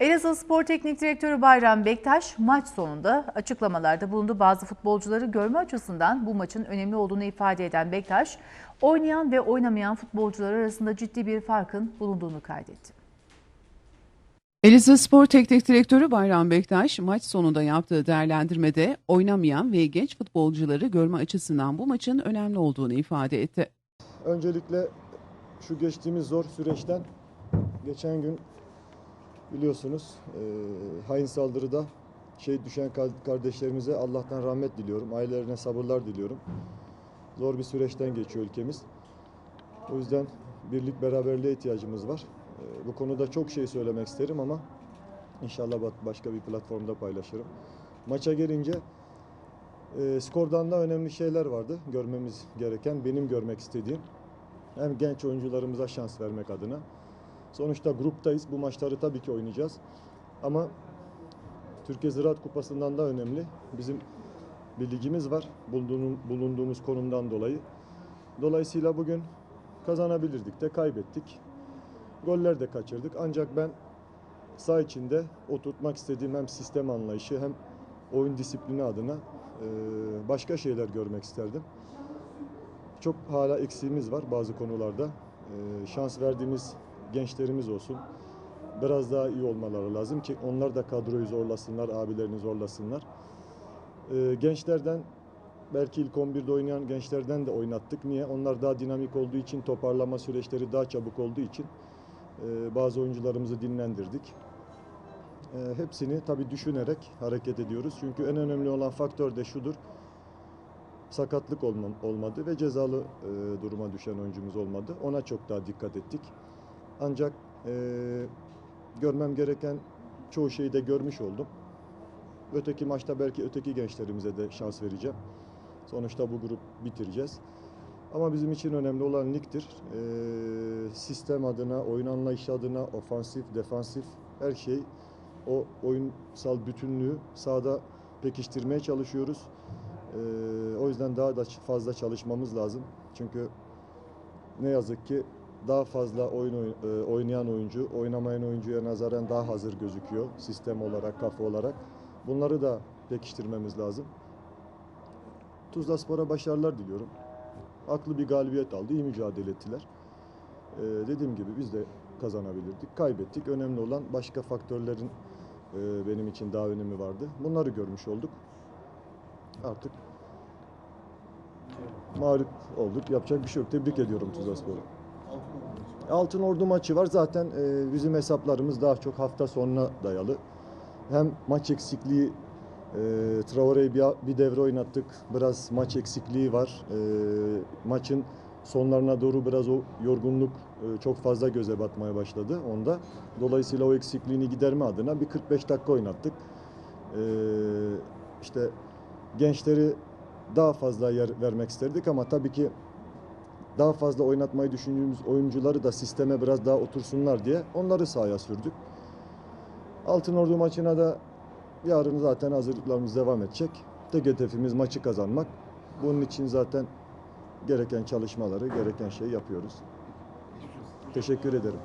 Elazığ Spor Teknik Direktörü Bayram Bektaş maç sonunda açıklamalarda bulundu. Bazı futbolcuları görme açısından bu maçın önemli olduğunu ifade eden Bektaş, oynayan ve oynamayan futbolcular arasında ciddi bir farkın bulunduğunu kaydetti. Elazığ Spor Teknik Direktörü Bayram Bektaş maç sonunda yaptığı değerlendirmede oynamayan ve genç futbolcuları görme açısından bu maçın önemli olduğunu ifade etti. Öncelikle şu geçtiğimiz zor süreçten geçen gün biliyorsunuz e, hain saldırıda şey düşen ka- kardeşlerimize Allah'tan rahmet diliyorum. Ailelerine sabırlar diliyorum. Zor bir süreçten geçiyor ülkemiz. O yüzden birlik beraberliğe ihtiyacımız var. E, bu konuda çok şey söylemek isterim ama inşallah ba- başka bir platformda paylaşırım. Maça gelince e, skordan da önemli şeyler vardı görmemiz gereken, benim görmek istediğim. Hem genç oyuncularımıza şans vermek adına. Sonuçta gruptayız. Bu maçları tabii ki oynayacağız. Ama Türkiye Ziraat Kupası'ndan da önemli. Bizim bir ligimiz var bulunduğum- bulunduğumuz konumdan dolayı. Dolayısıyla bugün kazanabilirdik de kaybettik. Goller de kaçırdık. Ancak ben saha içinde oturtmak istediğim hem sistem anlayışı hem oyun disiplini adına eee, başka şeyler görmek isterdim. Çok hala eksiğimiz var bazı konularda. Eee, şans verdiğimiz gençlerimiz olsun. Biraz daha iyi olmaları lazım ki onlar da kadroyu zorlasınlar, abilerini zorlasınlar. Eee, gençlerden belki ilk 11'de oynayan gençlerden de oynattık. Niye? Onlar daha dinamik olduğu için, toparlama süreçleri daha çabuk olduğu için eee, bazı oyuncularımızı dinlendirdik. Eee, hepsini tabii düşünerek hareket ediyoruz. Çünkü en önemli olan faktör de şudur sakatlık olmadı ve cezalı e, duruma düşen oyuncumuz olmadı. Ona çok daha dikkat ettik. Ancak e, görmem gereken çoğu şeyi de görmüş oldum. Öteki maçta belki öteki gençlerimize de şans vereceğim. Sonuçta bu grup bitireceğiz. Ama bizim için önemli olan ligdir. E, sistem adına, oyun anlayışı adına, ofansif, defansif her şey o oyunsal bütünlüğü sahada pekiştirmeye çalışıyoruz. Ee, o yüzden daha da fazla çalışmamız lazım. Çünkü ne yazık ki daha fazla oyun oy- e, oynayan oyuncu, oynamayan oyuncuya nazaran daha hazır gözüküyor sistem olarak, kafa olarak. Bunları da pekiştirmemiz lazım. Tuzla Spor'a başarılar diliyorum. Haklı bir galibiyet aldı, iyi mücadele ettiler. Ee, dediğim gibi biz de kazanabilirdik, kaybettik. Önemli olan başka faktörlerin e, benim için daha önemi vardı. Bunları görmüş olduk artık mağlup olduk. Yapacak bir şey yok. Tebrik ediyorum Tuzlaspor'u. Altın Ordu maçı var. Zaten e, bizim hesaplarımız daha çok hafta sonuna dayalı. Hem maç eksikliği e, Traore'yi bir, bir devre oynattık. Biraz maç eksikliği var. E, maçın sonlarına doğru biraz o yorgunluk e, çok fazla göze batmaya başladı onda. Dolayısıyla o eksikliğini giderme adına bir 45 dakika oynattık. E, işte gençleri daha fazla yer vermek isterdik ama tabii ki daha fazla oynatmayı düşündüğümüz oyuncuları da sisteme biraz daha otursunlar diye onları sahaya sürdük. Altın Ordu maçına da yarın zaten hazırlıklarımız devam edecek. Tek hedefimiz maçı kazanmak. Bunun için zaten gereken çalışmaları, gereken şeyi yapıyoruz. Teşekkür ederim.